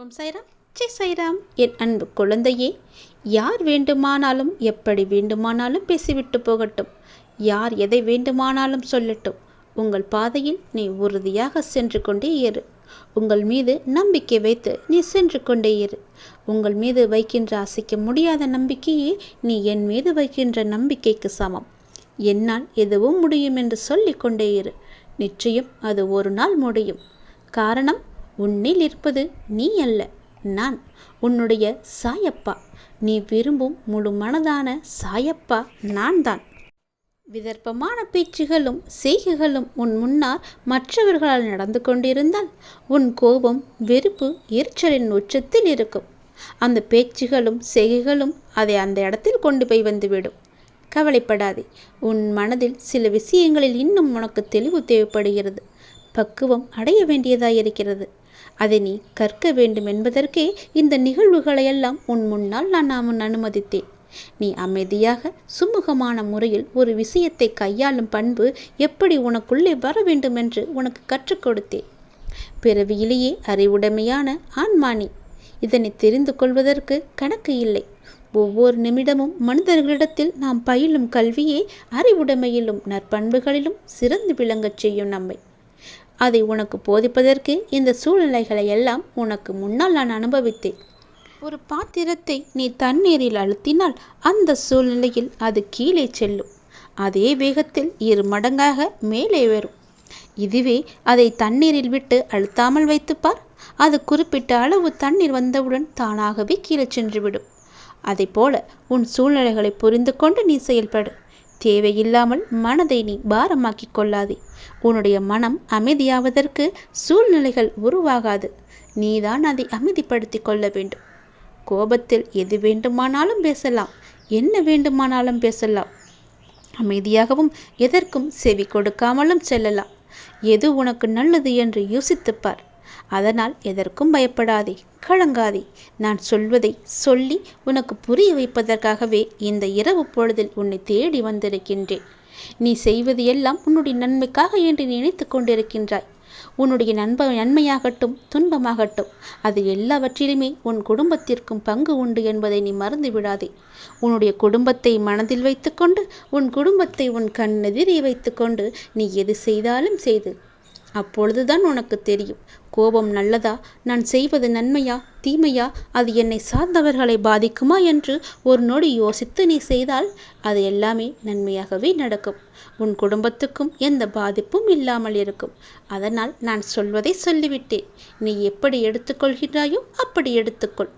ஓம் சைராம் ஜெய் சைராம் என் அன்பு குழந்தையே யார் வேண்டுமானாலும் எப்படி வேண்டுமானாலும் பேசிவிட்டு போகட்டும். யார் எதை வேண்டுமானாலும் சொல்லட்டும். உங்கள் பாதையில் நீ உறுதியாக சென்று கொண்டே இரு. உங்கள் மீது நம்பிக்கை வைத்து நீ சென்று கொண்டே இரு. உங்கள் மீது வைக்கின்ற அசைக்க முடியாத நம்பிக்கையே நீ என் மீது வைக்கின்ற நம்பிக்கைக்கு சமம். என்னால் எதுவும் முடியும் என்று சொல்லிக்கொண்டே இரு. நிச்சயம் அது ஒரு நாள் முடியும். காரணம் உன்னில் இருப்பது நீ அல்ல நான் உன்னுடைய சாயப்பா. நீ விரும்பும் முழு மனதான சாயப்பா நான் தான் விதர்ப்பமான பேச்சுகளும் செய்கைகளும் உன் முன்னால் மற்றவர்களால் நடந்து கொண்டிருந்தால் உன் கோபம் வெறுப்பு எரிச்சலின் உச்சத்தில் இருக்கும். அந்த பேச்சுகளும் செய்கைகளும் அதை அந்த இடத்தில் கொண்டு போய் வந்துவிடும். கவலைப்படாதே உன் மனதில் சில விஷயங்களில் இன்னும் உனக்கு தெளிவு தேவைப்படுகிறது. பக்குவம் அடைய வேண்டியதாயிருக்கிறது. அதை நீ கற்க வேண்டும் என்பதற்கே இந்த நிகழ்வுகளையெல்லாம் உன் முன்னால் நான் முன் அனுமதித்தேன். நீ அமைதியாக சுமூகமான முறையில் ஒரு விஷயத்தை கையாளும் பண்பு எப்படி உனக்குள்ளே வர வேண்டும் என்று உனக்கு கற்றுக் கொடுத்தேன். பிறவியிலேயே அறிவுடைமையான ஆண்மானி இதனை தெரிந்து கொள்வதற்கு கணக்கு இல்லை. ஒவ்வொரு நிமிடமும் மனிதர்களிடத்தில் நாம் பயிலும் கல்வியே அறிவுடைமையிலும் நற்பண்புகளிலும் சிறந்து விளங்கச் செய்யும் நம்மை. அதை உனக்கு போதிப்பதற்கு இந்த சூழ்நிலைகளை எல்லாம் உனக்கு முன்னால் நான் அனுபவித்தேன். ஒரு பாத்திரத்தை நீ தண்ணீரில் அழுத்தினால் அந்த சூழ்நிலையில் அது கீழே செல்லும். அதே வேகத்தில் இரு மடங்காக மேலே வரும். இதுவே அதை தண்ணீரில் விட்டு அழுத்தாமல் வைத்துப்பார். அது குறிப்பிட்ட அளவு தண்ணீர் வந்தவுடன் தானாகவே கீழே சென்றுவிடும். அதைப்போல போல உன் சூழ்நிலைகளை புரிந்து கொண்டு நீ செயல்படு. தேவையில்லாமல் மனதை நீ பாரமாக்கிக் கொள்ளாதே. உன்னுடைய மனம் அமைதியாவதற்கு சூழ்நிலைகள் உருவாகாது. நீதான் அதை அமைதிப்படுத்தி கொள்ள வேண்டும். கோபத்தில் எது வேண்டுமானாலும் பேசலாம். என்ன வேண்டுமானாலும் பேசலாம். அமைதியாகவும் எதற்கும் செவி கொடுக்காமலும் செல்லலாம். எது உனக்கு நல்லது என்று யோசித்துப்பார் அதனால் எதற்கும் பயப்படாதே கலங்காதே. நான் சொல்வதை சொல்லி உனக்கு புரிய வைப்பதற்காகவே இந்த இரவு பொழுதில் உன்னை தேடி வந்திருக்கின்றேன். நீ செய்வது எல்லாம் உன்னுடைய நன்மைக்காக என்று நினைத்து கொண்டிருக்கின்றாய். உன்னுடைய நண்ப நன்மையாகட்டும் துன்பமாகட்டும் அது எல்லாவற்றிலுமே உன் குடும்பத்திற்கும் பங்கு உண்டு என்பதை நீ மறந்து விடாதே. உன்னுடைய குடும்பத்தை மனதில் வைத்துக்கொண்டு உன் குடும்பத்தை உன் கண்ணெதிரே வைத்துக்கொண்டு நீ எது செய்தாலும் செய்து அப்பொழுதுதான் உனக்கு தெரியும். கோபம் நல்லதா? நான் செய்வது நன்மையா? தீமையா? அது என்னை சார்ந்தவர்களை பாதிக்குமா என்று ஒரு நொடி யோசித்து நீ செய்தால் அது எல்லாமே நன்மையாகவே நடக்கும். உன் குடும்பத்துக்கும் எந்த பாதிப்பும் இல்லாமல் இருக்கும். அதனால் நான் சொல்வதை சொல்லிவிட்டேன். நீ எப்படி எடுத்துக்கொள்கிறாயோ அப்படி எடுத்துக்கொள்.